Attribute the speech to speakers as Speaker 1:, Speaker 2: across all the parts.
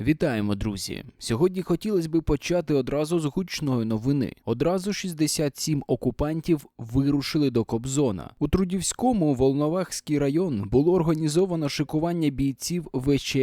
Speaker 1: Вітаємо, друзі! Сьогодні хотілося б почати одразу з гучної новини. Одразу 67 окупантів вирушили до Кобзона. У Трудівському Волновахський район було організовано шикування бійців ВЧ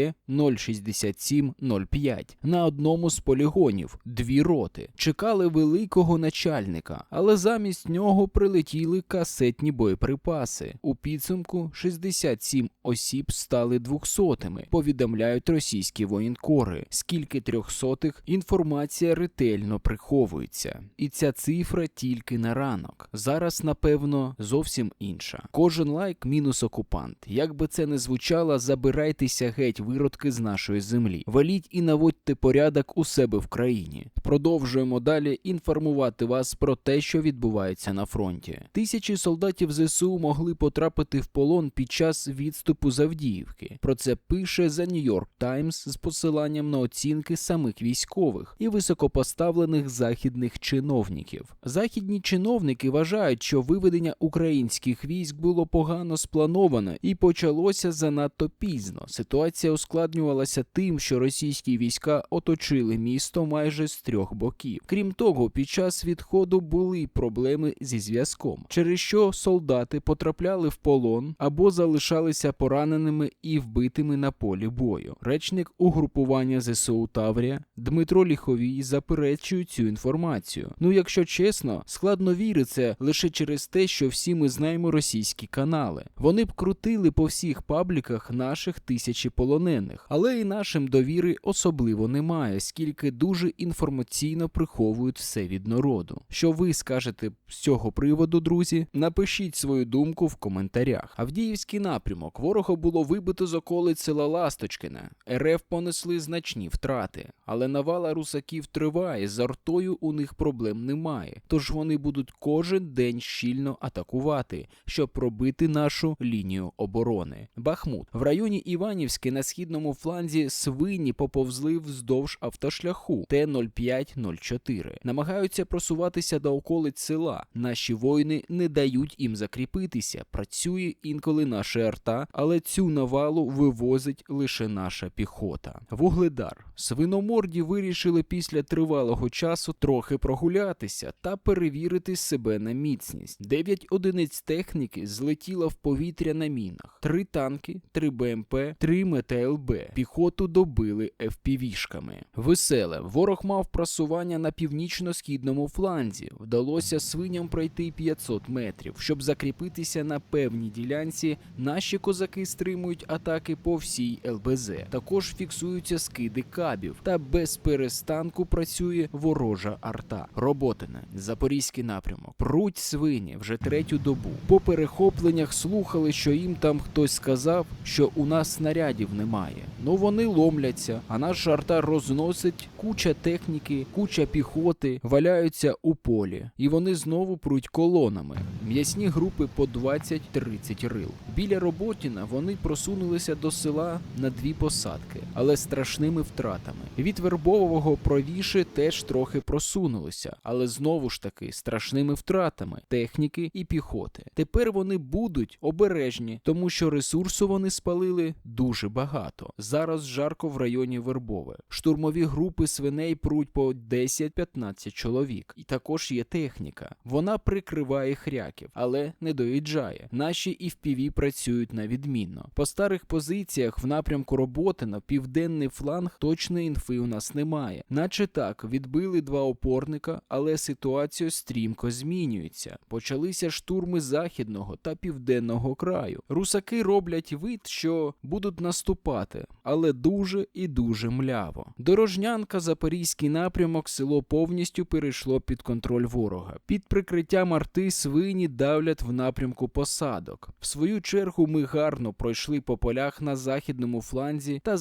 Speaker 1: 06705 на одному з полігонів дві роти. Чекали великого начальника, але замість нього прилетіли касетні боєприпаси. У підсумку 67 осіб стали двохсотими. Повідомляють російські воєнкори. Скільки трьохсотих інформація ретельно приховується. І ця цифра тільки на ранок. Зараз, напевно, зовсім інша. Кожен лайк мінус окупант. Як би це не звучало, забирайтеся геть виродки з нашої землі. Валіть і наводьте порядок у себе в країні. Продовжуємо далі інформувати вас про те, що відбувається на фронті. Тисячі солдатів ЗСУ могли потрапити в полон під час відступу з Авдіївки. Про це пише The New York Times з посиланням на оцінки самих військових і високопоставлених західних чиновників. Західні чиновники вважають, що виведення українських військ було погано сплановано і почалося занадто пізно. Ситуація ускладнювалася тим, що російські війська оточили місто майже з трьох боків. Крім того, під час відходу були проблеми зі зв'язком, через що солдати потрапляли в полон або залишалися пораненими і вбитими на полі бою. Речник угрупування ЗСУ Таврія Дмитро Ліховій заперечує цю інформацію. Ну, якщо чесно, складно віриться лише через те, що всі ми знаємо російські канали. Вони б крутили по всіх пабліках наших тисячі полонених, але і нашим довіри особливо немає, скільки дуже інформаційно приховують все від народу. Що ви скажете з цього приводу, друзі? Напишіть свою думку в коментарях. Авдіївський напрямок ворога було вибито з околиць села Ласточкине. РФ понесли значні втрати, але навала русаків триває. З артою у них проблем немає. Тож вони будуть кожен день щільно атакувати, щоб пробити нашу лінію оборони. Бахмут в районі Іванівське на східному фланзі свині поповзли вздовж автошляху Т-0504. Намагаються просуватися до околиць села. Наші воїни не дають їм закріпитися. Працює інколи наша арта, але цю навалу вивозить лише наша піхота. Вугледар свиноморді вирішили після тривалого часу трохи прогулятися та перевірити себе на міцність. Дев'ять одиниць техніки злетіло в повітря на мінах. Три танки, три БМП, три МТЛБ. Піхоту добили ФПВ-шками. Веселе. Ворог мав просування на північно-східному фланзі. Вдалося свиням пройти 500 метрів. Щоб закріпитися на певній ділянці, наші козаки стримують атаки по всій ЛБЗ. Також фіксуються скиди кабів та без перестанку працює ворожа арта. Роботине, Запорізький напрямок. Пруть свині вже третю добу. По перехопленнях слухали, що їм там хтось сказав, що у нас снарядів немає. Ну вони ломляться, а наша арта розносить куча техніки, куча піхоти, валяються у полі. І вони знову пруть колонами. М'ясні групи по 20-30 рил. Біля Роботіна вони просунулися до села на дві посадки, але страшними втратами. Від Вербового провіше теж трохи просунулися, але знову ж таки страшними втратами техніки і піхоти. Тепер вони будуть обережні, тому що ресурсу вони спалили дуже багато. Зараз жарко в районі Вербове. Штурмові групи свиней пруть по 10-15 чоловік. І також є техніка. Вона прикриває хряків, але не доїжджає. Наші і впіві працюють на відмінно. По старих позиціях в напрямку роботи на південний фланг точної інфи у нас немає. Наче так, відбили два опорника, але ситуація стрімко змінюється. Почалися штурми західного та південного краю. Русаки роблять вид, що будуть наступати, але дуже і дуже мляво. Дорожнянка, Запорізький напрямок, село повністю перейшло під контроль ворога. Під прикриттям арти свині давлять в напрямку посадок. В свою чергу ми гарно пройшли по полях на західному фланзі та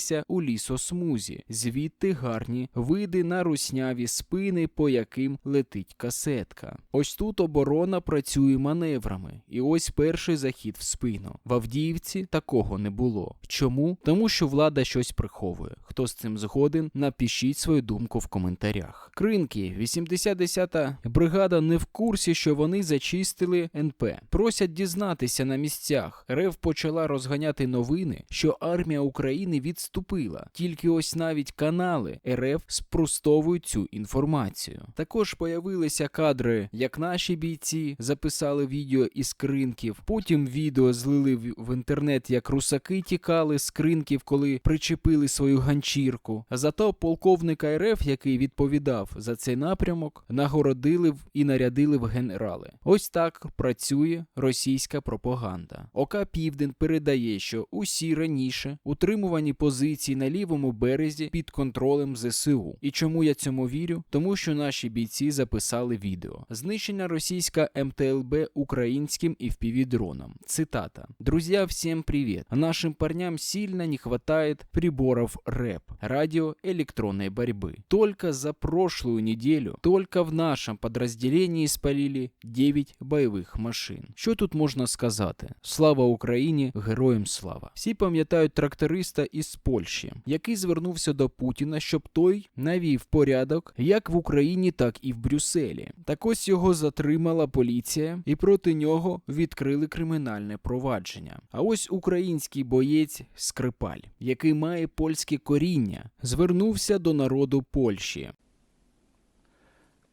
Speaker 1: закріпилися у лісосмузі. Звідти гарні види на русняві спини, по яким летить касетка. Ось тут оборона працює маневрами, і ось перший захід в спину. В Авдіївці такого не було. Чому? Тому що влада щось приховує. Хто з цим згоден, напишіть свою думку в коментарях. Кринки, 80-10 бригада не в курсі, що вони зачистили НП. Просять дізнатися на місцях. РФ почала розганяти новини, що армія України відступила відступила. Тільки ось навіть канали РФ спростовують цю інформацію. Також появилися кадри, як наші бійці записали відео із кринків. Потім відео злили в інтернет, як русаки тікали з кринків, коли причепили свою ганчірку. Зато полковника РФ, який відповідав за цей напрямок, нагородили і нарядили в генерали. Ось так працює російська пропаганда. ОК Південь передає, що усі раніше утримувані позиції на лівому березі під контролем ЗСУ. І чому я цьому вірю? Тому що наші бійці записали відео. Знищення російська МТЛБ українським і впівдроном. Цитата: Друзья, всем привет. Нашим парням сильно не хватает приборов рэп, радио электронной борьбы. Только за прошлую неделю, только в нашем подразделении спалили 9 бойових машин. Що тут можна сказати? Слава Україні, героям слава! Всі пам'ятають тракториста із Польщі, який звернувся до Путіна, щоб той навів порядок як в Україні, так і в Брюсселі. Так ось його затримала поліція, і проти нього відкрили кримінальне провадження. А ось український боєць Скрипаль, який має польське коріння, звернувся до народу Польщі.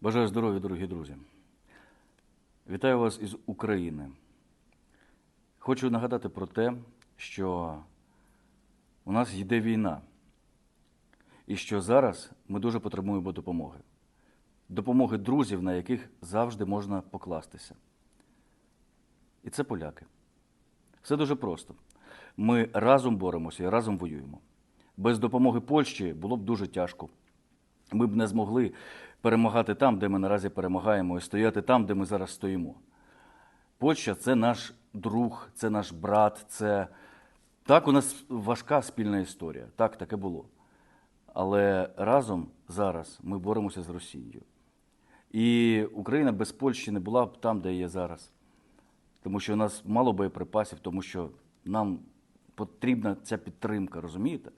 Speaker 2: Бажаю здоров'я, дорогі друзі. Вітаю вас із України. Хочу нагадати про те, що у нас йде війна, і що зараз ми дуже потребуємо допомоги. Допомоги друзів, на яких завжди можна покластися. І це поляки. Все дуже просто. Ми разом боремося і разом воюємо. Без допомоги Польщі було б дуже тяжко. Ми б не змогли перемагати там, де ми наразі перемагаємо, і стояти там, де ми зараз стоїмо. Польща це наш друг, це наш брат, це так, у нас важка спільна історія. Так, таке було. Але разом зараз ми боремося з Росією. І Україна без Польщі не була б там, де є зараз. Тому що у нас мало боєприпасів, тому що нам потрібна ця підтримка, розумієте?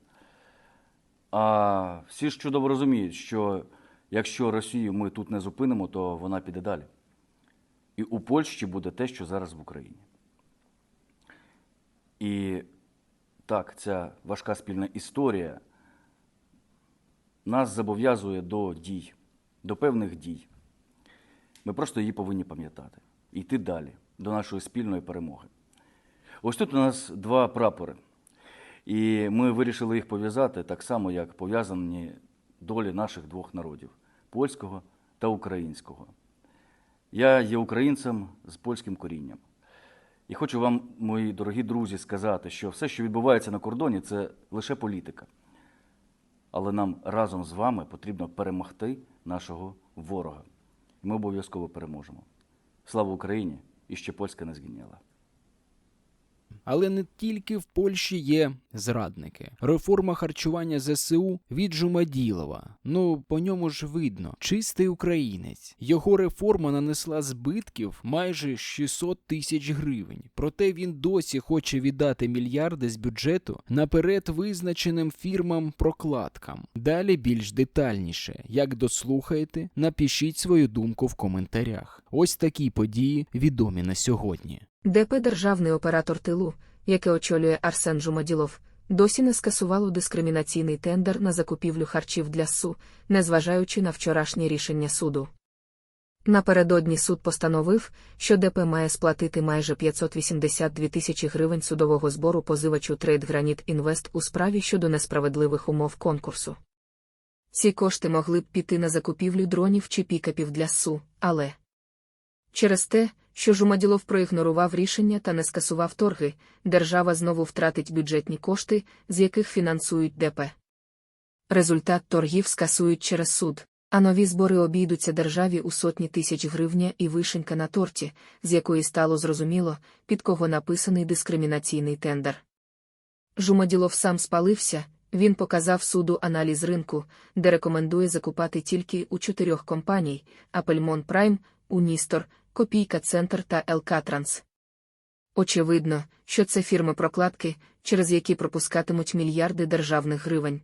Speaker 2: А всі ж чудово розуміють, що якщо Росію ми тут не зупинимо, то вона піде далі. І у Польщі буде те, що зараз в Україні. І так, ця важка спільна історія нас зобов'язує до дій, до певних дій. Ми просто її повинні пам'ятати і йти далі до нашої спільної перемоги. Ось тут у нас два прапори. І ми вирішили їх пов'язати так само, як пов'язані долі наших двох народів польського та українського. Я є українцем з польським корінням. І хочу вам, мої дорогі друзі, сказати, що все, що відбувається на кордоні, це лише політика. Але нам разом з вами потрібно перемогти нашого ворога. Ми обов'язково переможемо. Слава Україні! І ще польська не згиняла.
Speaker 1: Але не тільки в Польщі є зрадники. Реформа харчування ЗСУ від Жумаділова. Ну, по ньому ж видно, чистий українець. Його реформа нанесла збитків майже 600 тисяч гривень. Проте він досі хоче віддати мільярди з бюджету наперед визначеним фірмам-прокладкам. Далі більш детальніше. Як дослухаєте, напишіть свою думку в коментарях. Ось такі події відомі на сьогодні.
Speaker 3: ДП Державний оператор тилу, яке очолює Арсен Жумаділов, досі не скасувало дискримінаційний тендер на закупівлю харчів для СУ, незважаючи на вчорашнє рішення суду. Напередодні суд постановив, що ДП має сплатити майже 582 тисячі гривень судового збору позивачу Трейд Граніт Інвест у справі щодо несправедливих умов конкурсу. Ці кошти могли б піти на закупівлю дронів чи пікапів для СУ, але через те, що Жумаділов проігнорував рішення та не скасував торги, держава знову втратить бюджетні кошти, з яких фінансують ДП. Результат торгів скасують через суд, а нові збори обійдуться державі у сотні тисяч гривня і вишенька на торті, з якої стало зрозуміло, під кого написаний дискримінаційний тендер. Жумаділов сам спалився, він показав суду аналіз ринку, де рекомендує закупати тільки у чотирьох компаній: Апельмон Прайм, Уністор, Копійка Центр та Елкатранс. Очевидно, що це фірми прокладки, через які пропускатимуть мільярди державних гривень.